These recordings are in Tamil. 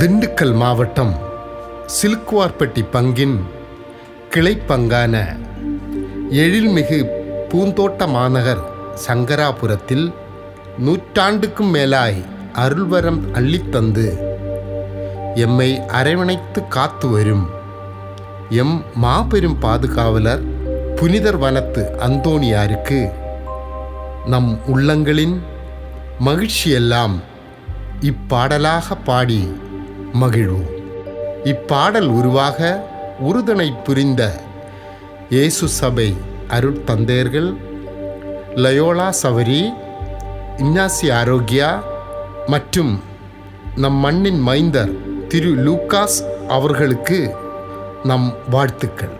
திண்டுக்கல் மாவட்டம் சிலுக்குவார்பட்டி பங்கின் கிளைப்பங்கான எழில்மிகு பூந்தோட்ட மாநகர் சங்கராபுரத்தில் நூற்றாண்டுக்கும் மேலாய் அருள்வரம் அள்ளித்தந்து எம்மை அரவணைத்து காத்து வரும் எம் மாபெரும் பாதுகாவலர் புனிதர் வனத்து அந்தோணியாருக்கு நம் உள்ளங்களின் மகிழ்ச்சியெல்லாம் இப்பாடலாக பாடி மகிழ்வோம் இப்பாடல் உருவாக உறுதுணை புரிந்த இயேசு சபை அருட்தந்தையர்கள் லயோலா சவரி இன்னாசி ஆரோக்கியா மற்றும் நம் மண்ணின் மைந்தர் திரு லூக்காஸ் அவர்களுக்கு நம் வாழ்த்துக்கள்.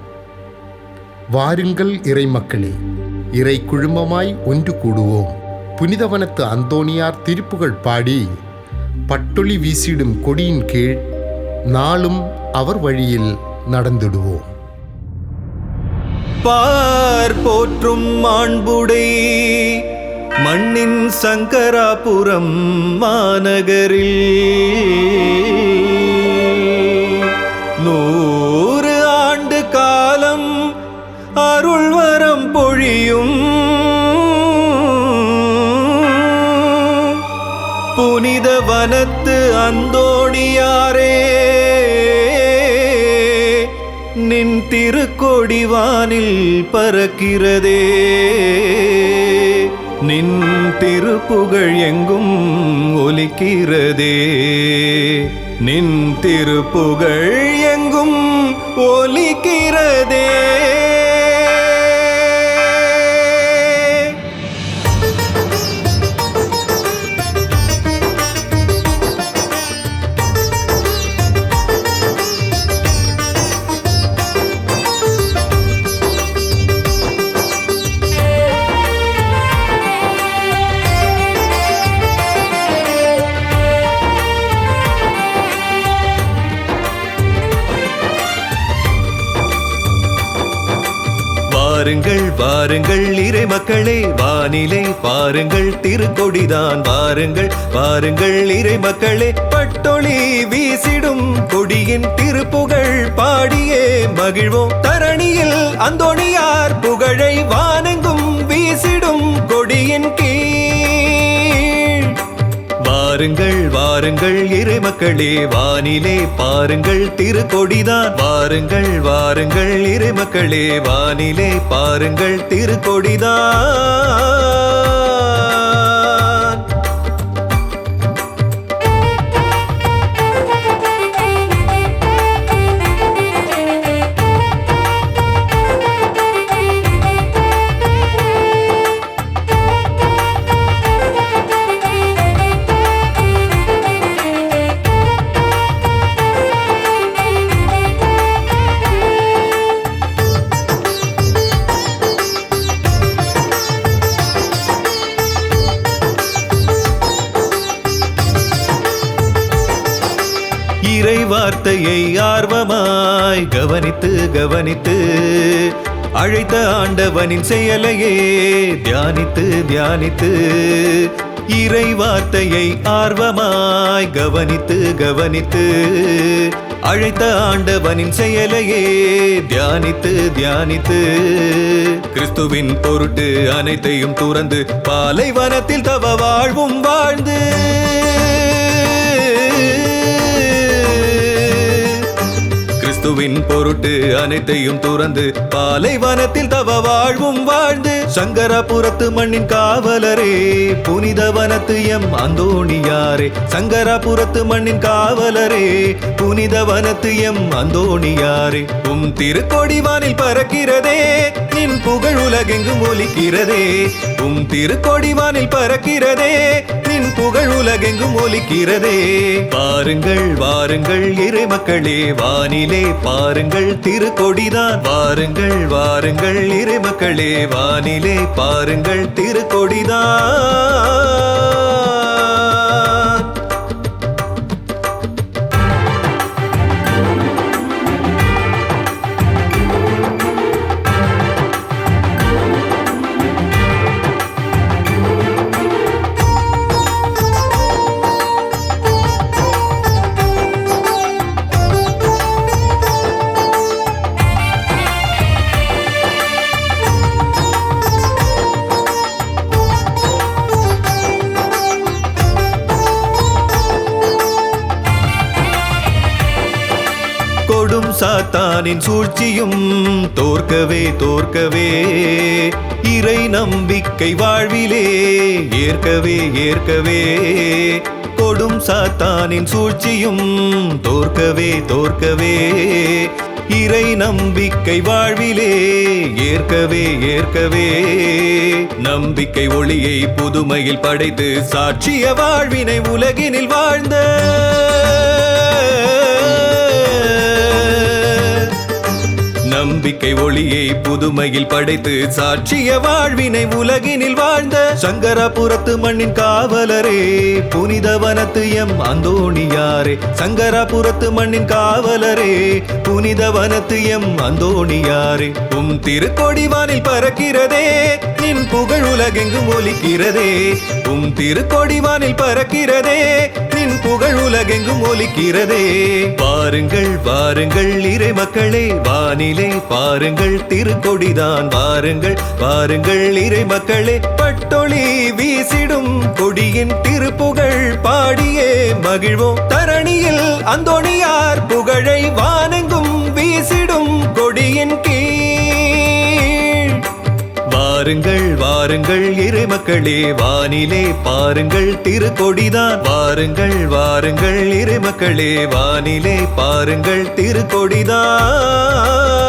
வாருங்கள் இறைமக்களே இறை குழுமமாய் ஒன்று கூடுவோம். புனிதவனத்து அந்தோணியார் திருப்புகள் பாடி பட்டொளி வீசிடும் கொடியின் கீழ் நாளும் அவர் வழியில் நடந்திடுவோம். பார் போற்றும் மாண்புடை மண்ணின் சங்கராபுரம் மாநகரில் புனித வனத்து அந்தோணியாரே நின் திருக்கொடிவானில் பறக்கிறதே. நின் திருப்புகழ் எங்கும் ஒலிக்கிறதே. நின் திருப்புகழ் எங்கும் ஒலிக்கிறதே. வாருங்கள் வாருங்கள் இறை மக்களே வானிலை பாருங்கள் திருக்கொடிதான் வாருங்கள் வாருங்கள் இறை மக்களே. பட்டொளி வீசிடும் கொடியின் திருப்புகழ் பாடியே மகிழ்வோம். தரணியில் அந்தோணி வாருங்கள் வாருங்கள் இறை மக்களே வானிலே பாருங்கள் திருக்கொடிதான். வாருங்கள் வாருங்கள் இறை மக்களே வானிலே பாருங்கள் திருக்கொடிதான். இறை வார்த்தையை ஆர்வமாய் கவனித்து கவனித்து அழைத்த ஆண்டவனின் செயலையே தியானித்து தியானித்து இறை வார்த்தையை ஆர்வமாய் கவனித்து கவனித்து அழைத்த ஆண்டவனின் செயலையே தியானித்து தியானித்து கிறிஸ்துவின் பொருட்டு அனைத்தையும் துறந்து பாலைவனத்தில் தவ வாழ்வும் வாழ்ந்து கிறிஸ்துவின் பொருட்டு அனைத்தையும் துறந்து பாலைவனத்தில் தவ வாழ்வும் வாழ்ந்து சங்கராபுரத்து மண்ணின் காவலரே புனிதவனத்து எம் அந்தோணியாரே. சங்கராபுரத்து மண்ணின் காவலரே புனிதவனத்து எம் அந்தோணியாரே. உம் திருக்கொடிவானில் பறக்கிறதே நின் புகழ் உலகெங்கும் ஒலிக்கிறதே. உம் திருக்கொடிவானில் பறக்கிறதே நின் புகழ் உலகெங்கும் ஒலிக்கிறதே. பாருங்கள் வாருங்கள் இறை மக்களே வானிலே பாருங்கள் திருக்கொடிதான். வாருங்கள் வாருங்கள் இறை மக்களே வானிலே பாருங்கள் திருக்கொடிதான். சாத்தானின் சூழ்ச்சியும் தோற்கவே தோற்கவே. இறை நம்பிக்கை வாழ்விலே ஏற்கவே ஏற்கவே. கொடும் சாத்தானின் சூழ்ச்சியும் தோற்கவே தோற்கவே. இறை நம்பிக்கை வாழ்விலே ஏற்கவே ஏற்கவே. நம்பிக்கை ஒளியை புதுமையில் படைத்து சாட்சிய வாழ்வினை உலகினில் வாழ்ந்த நம்பிக்கை ஒளியை புதுமையில் படைத்து சாட்சிய வாழ்வினை உலகினில் வாழ்ந்த சங்கராபுரத்து மண்ணின் காவலரே புனிதவனத்து எம் அந்தோணியாரே. சங்கராபுரத்து மண்ணின் காவலரே புனிதவனத்து எம் அந்தோணியாரே. உம் திருக்கொடிவானில் பறக்கிறதே நின் புகழ் உலகெங்கும் ஒலிக்கிறதே. உம் திருக்கொடிவானில் பறக்கிறதே நின் புகழ் உலகெங்கும் ஒலிக்கிறதே. பாருங்கள் பாருங்கள் இறை மக்களே வானிலை பாருங்கள் திருக்கொடிதான் வாருங்கள் வாருங்கள் இறை மக்களே. பட்டொளி வீசிடும் கொடியின் திருப்புகழ் பாடியே மகிழ்வோம். தரணியில் அந்தோணியார் புகழை வானெங்கும் வீசிடும் கொடியின் கீழ். வாருங்கள் வாருங்கள் இறை மக்களே வானிலே பாருங்கள் திருக்கொடிதான் வாருங்கள் வாருங்கள் இறை மக்களே வானிலே பாருங்கள் திருக்கொடிதான்.